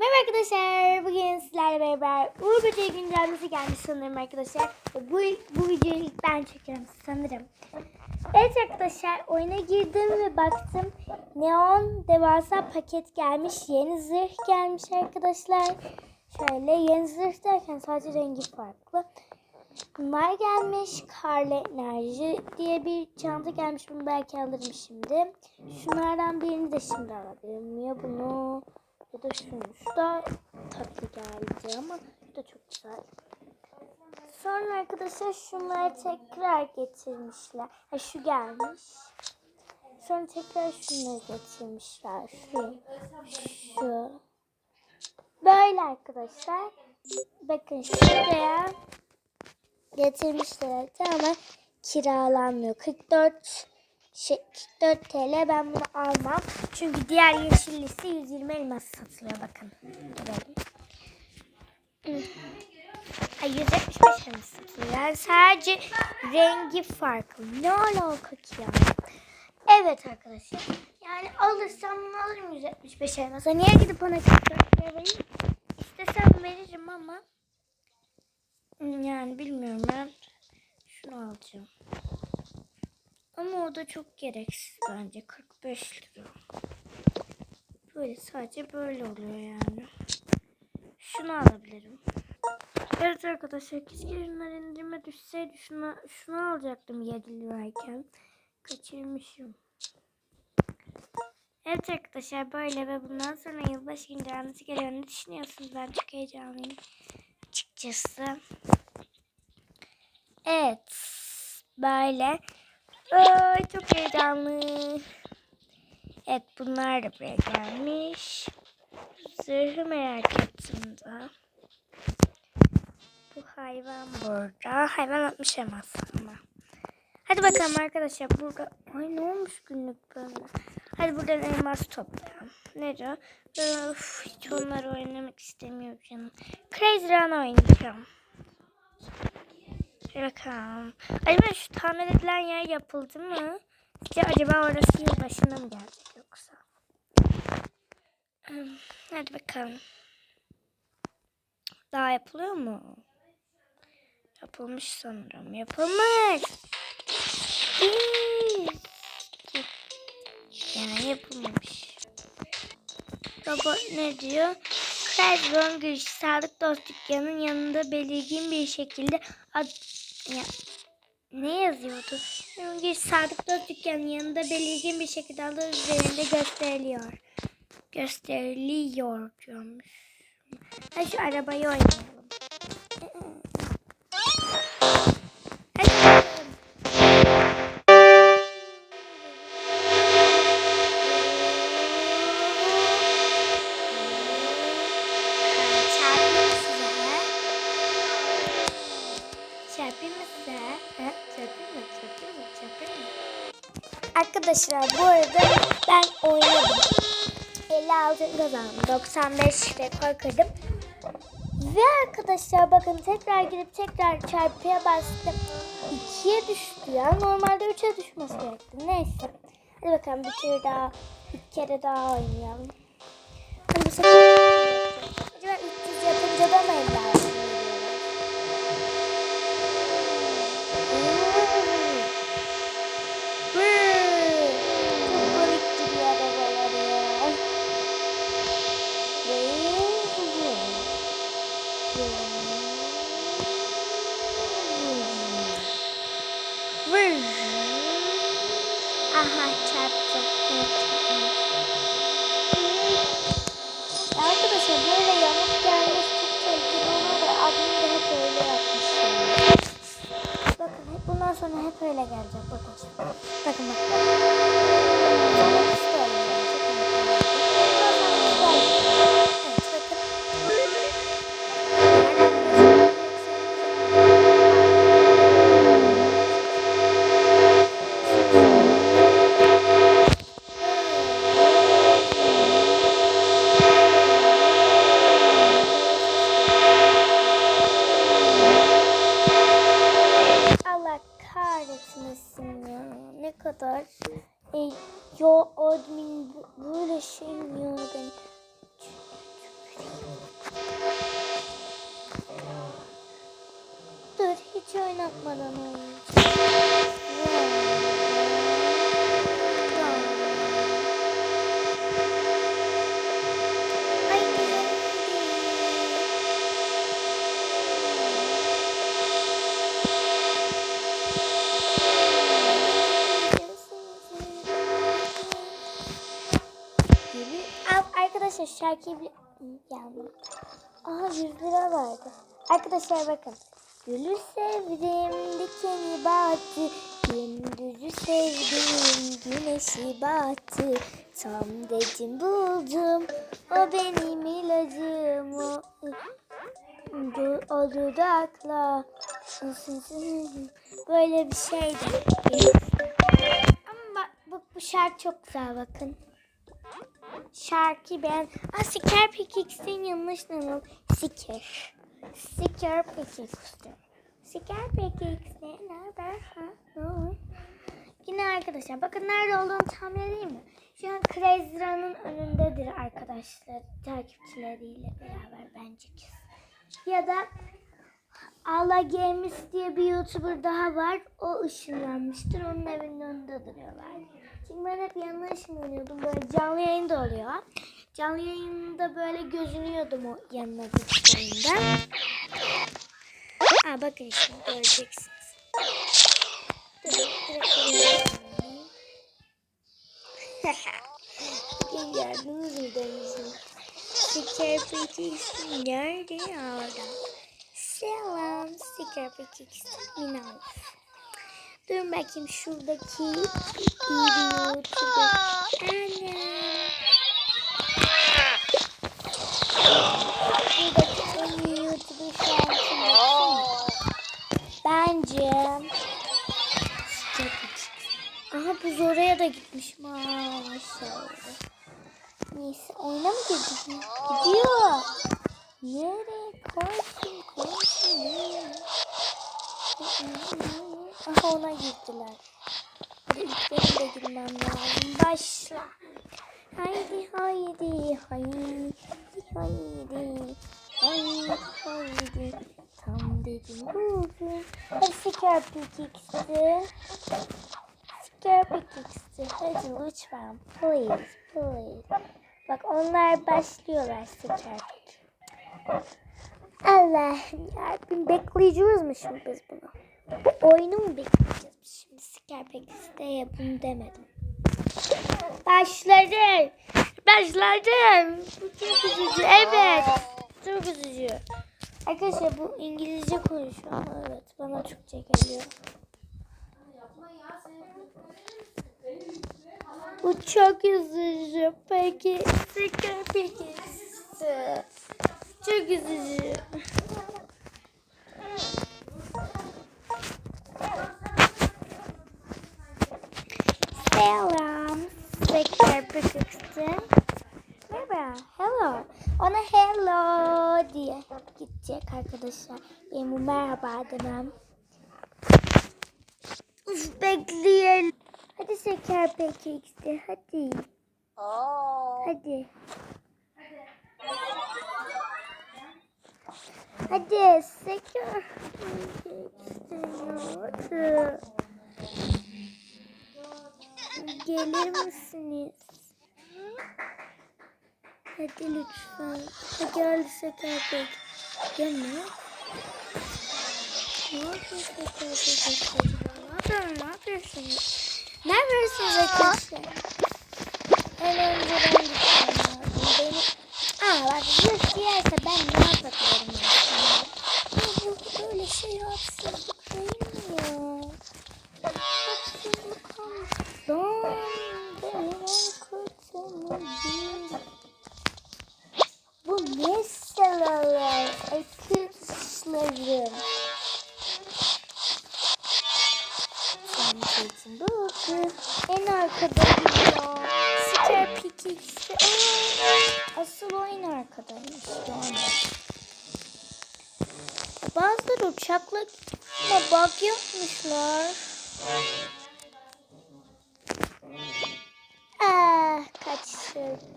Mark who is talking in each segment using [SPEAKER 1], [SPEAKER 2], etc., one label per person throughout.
[SPEAKER 1] Merhaba arkadaşlar. Bugün sizlerle beraber Uğur Böceği güncellemesi gelmiş sanırım arkadaşlar. Bu, bu videoyu ilk ben çekiyorum sanırım. Evet arkadaşlar oyuna girdim ve baktım. Neon devasa paket gelmiş. Yeni zırh gelmiş arkadaşlar. Şöyle yeni zırh derken sadece rengi farklı. Bunlar gelmiş. Karlı enerji diye bir çanta gelmiş. Bunu belki alırım şimdi. Şunlardan birini de şimdi alabilirim. Ya bunu ya da şunu. Şu da tatlı geldi ama şu da çok güzel. Sonra arkadaşlar şunları tekrar getirmişler. Ha şu gelmiş. Sonra tekrar şunları getirmişler. Şu. Şu. Böyle arkadaşlar. Bakın şuraya getirmişler ama kiralanmıyor. 44 şey, 44 TL ben bunu almam. Çünkü diğer yeşillisi 120 elmas satılıyor bakın. Görelim. Ay 175 elmas satılıyor. Yani sadece rengi farklı. Ne alaka ki ya? Evet arkadaşlar. Yani alırsam alırım 175 elmasa. Niye gidip ona 44 TL vereyim? İstesem veririm ama yani bilmiyorum ben şunu alacağım. Ama o da çok gereksiz bence. 45 lira. Böyle sadece böyle oluyor yani. Şunu alabilirim. Evet arkadaşlar keşke şunlar indirime düşseydi. Şunu, şunu alacaktım 7 lirayken. Kaçırmışım. Evet arkadaşlar böyle ve bundan sonra yılbaşı güncellemesi geliyor. Ne düşünüyorsunuz? Ben çok heyecanlıyım. Açıkçası. Evet. Böyle. Ay çok heyecanlı. Evet bunlar da buraya gelmiş. Zırhı merak ettim daha. Bu hayvan burada. Hayvan atmış ama. Hadi bakalım arkadaşlar burada. Ay ne olmuş günlük böyle. Hadi buradan elmas toplayalım. Ne diyor? Öf, hiç onları oynamak istemiyorum canım. Crazy Run oynayacağım. Bir bakalım. Acaba şu tamir edilen yer yapıldı mı? Ya acaba orası yıl başında mı gelecek yoksa? Hmm, Hadi bakalım. Daha yapılıyor mu? Yapılmış sanırım. Yapılmış. Yani yapılmamış. Robot ne diyor? Kreisbron giriş sağlık dost dükkanının yanında belirgin bir şekilde ad... Ya, ne yazıyordu? Giriş sadık dost dükkanının yanında belirgin bir şekilde adı üzerinde gösteriliyor. Gösteriliyor diyormuş. Hadi şu arabayı oynayalım. Arkadaşlar bu arada ben oynadım. 50 altın kazandım. 95 rekor kırdım. Ve arkadaşlar bakın tekrar girip tekrar çarpıya bastım. 2'ye düştü ya. Normalde 3'e düşmesi gerekti. Neyse. Hadi bakalım bir kere daha. Bir kere daha oynayalım. Hadi bu sefer... Acaba 300 yapınca da mı 50 bundan sonra hep öyle gelecek. Bakın. Bakın. Sonra işte Yo admin böyle şey mi yani ben? Dur hiç oynatmadan oyna. Şarkıyı bir... Yandım. Aha 100 lira vardı. Arkadaşlar bakın. Gülü sevdim dikeni battı. Gündüzü sevdim güneşi battı. Tam dedim buldum. O benim ilacım. O, du- o dudakla. Böyle bir şeydi. Ama bak, bu, bu şarkı çok güzel bakın. Şarkı ben... Aa, Siker Pekix'in yanlış namı. Siker. Siker Pekix. Siker Pekix ne haber? Ha? Ne? Yine arkadaşlar bakın nerede olduğunu tahmin edeyim mi? Şu an Crazy'nin önündedir arkadaşlar. Takipçileriyle beraber bence kesin. Ya da Allah Games diye bir YouTuber daha var. O ışınlanmıştır. Onun evinin önünde duruyorlar. Çünkü ben hep yanına ışınlanıyordum. Böyle canlı yayında oluyor. Canlı yayında böyle gözünüyordum o yanına gittiğimde. Aa bakın şimdi göreceksiniz. Dur, direkt. Bugün gördünüz mü dönüşüm? Sticker Picks nerede orada? Selam Sticker Picks Minal. Dur bakayım şuradaki YouTuber. Anne. İyi YouTuber şu an. Bence Sticker Picks. Aha buz oraya da gitmiş maşallah. Neyse oyuna mı girdi? Gidiyor. Nereye? Koşun koşun. Aha ona gittiler. Benim de girmem lazım. Başla. Haydi haydi haydi haydi haydi haydi tam dedim bugün. Hadi Siker Pikix'ti. Siker Pikix'ti. Hadi lütfen please please. Bak onlar başlıyorlar Siker Pikix. Allah'ım yarabbim bekleyeceğiz mi şimdi biz bunu? Bu oyunu mu bekleyeceğiz? Şimdi Siker Pikix'te yapın demedim. Başladı. Başladım. Bu çok üzücü. Evet. Çok üzücü. Arkadaşlar bu İngilizce konuşuyor ama evet bana Türkçe geliyor. Bu çok üzücü. Peki Siker peki. Çok üzücü. Selam. Siker peki. Merhaba. Hello. Ona hello diye gidecek arkadaşlar. Benim bu merhaba demem. Uf bekleyelim. Hadi şeker pekiksi. Hadi. Hadi. Hadi Hadi. Gelir misiniz? Hadi lütfen. Hadi gel şeker pek. Ya ne? Ne yapıyorsun şeker pek? Ne yapıyorsun? Ne yapıyorsunuz? Ne yapıyorsunuz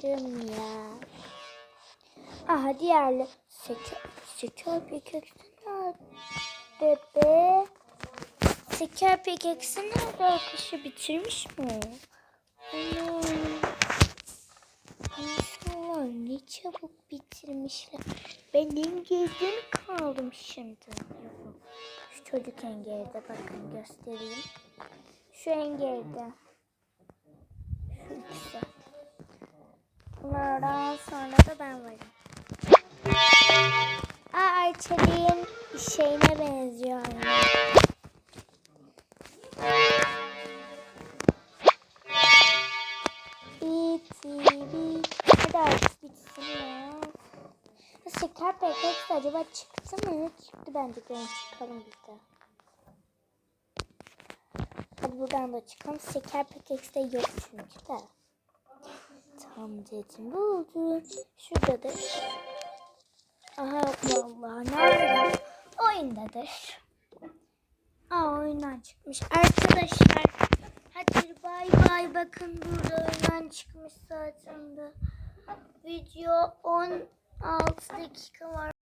[SPEAKER 1] kaçırdım ya. Aha diğerli seker seker pikiksi nerede be? Şeker pekeksin nerede arkadaşı bitirmiş mi? Ana. Ne çabuk bitirmişler. Ben engelden kaldım şimdi. Şu çocuk engelde bakın göstereyim. Şu engelde. Şu ikisi. Bunlardan sonra da ben varım. Aa Arçelik'in şeyine benziyor anne. Bitti, bitti. Hadi artık bitsin ya. Şeker pekek acaba çıktı mı? Çıktı bence. Gelin çıkalım biz de. Hadi buradan da çıkalım. Şeker pekek de yok çünkü de. Tam dedim buldum. Şuradadır. Aha yok vallahi. Nerede? Oyundadır. Aa oyundan çıkmış. Arkadaşlar hadi bay bay bakın burada oyundan çıkmış zaten de. Video 16 dakika var.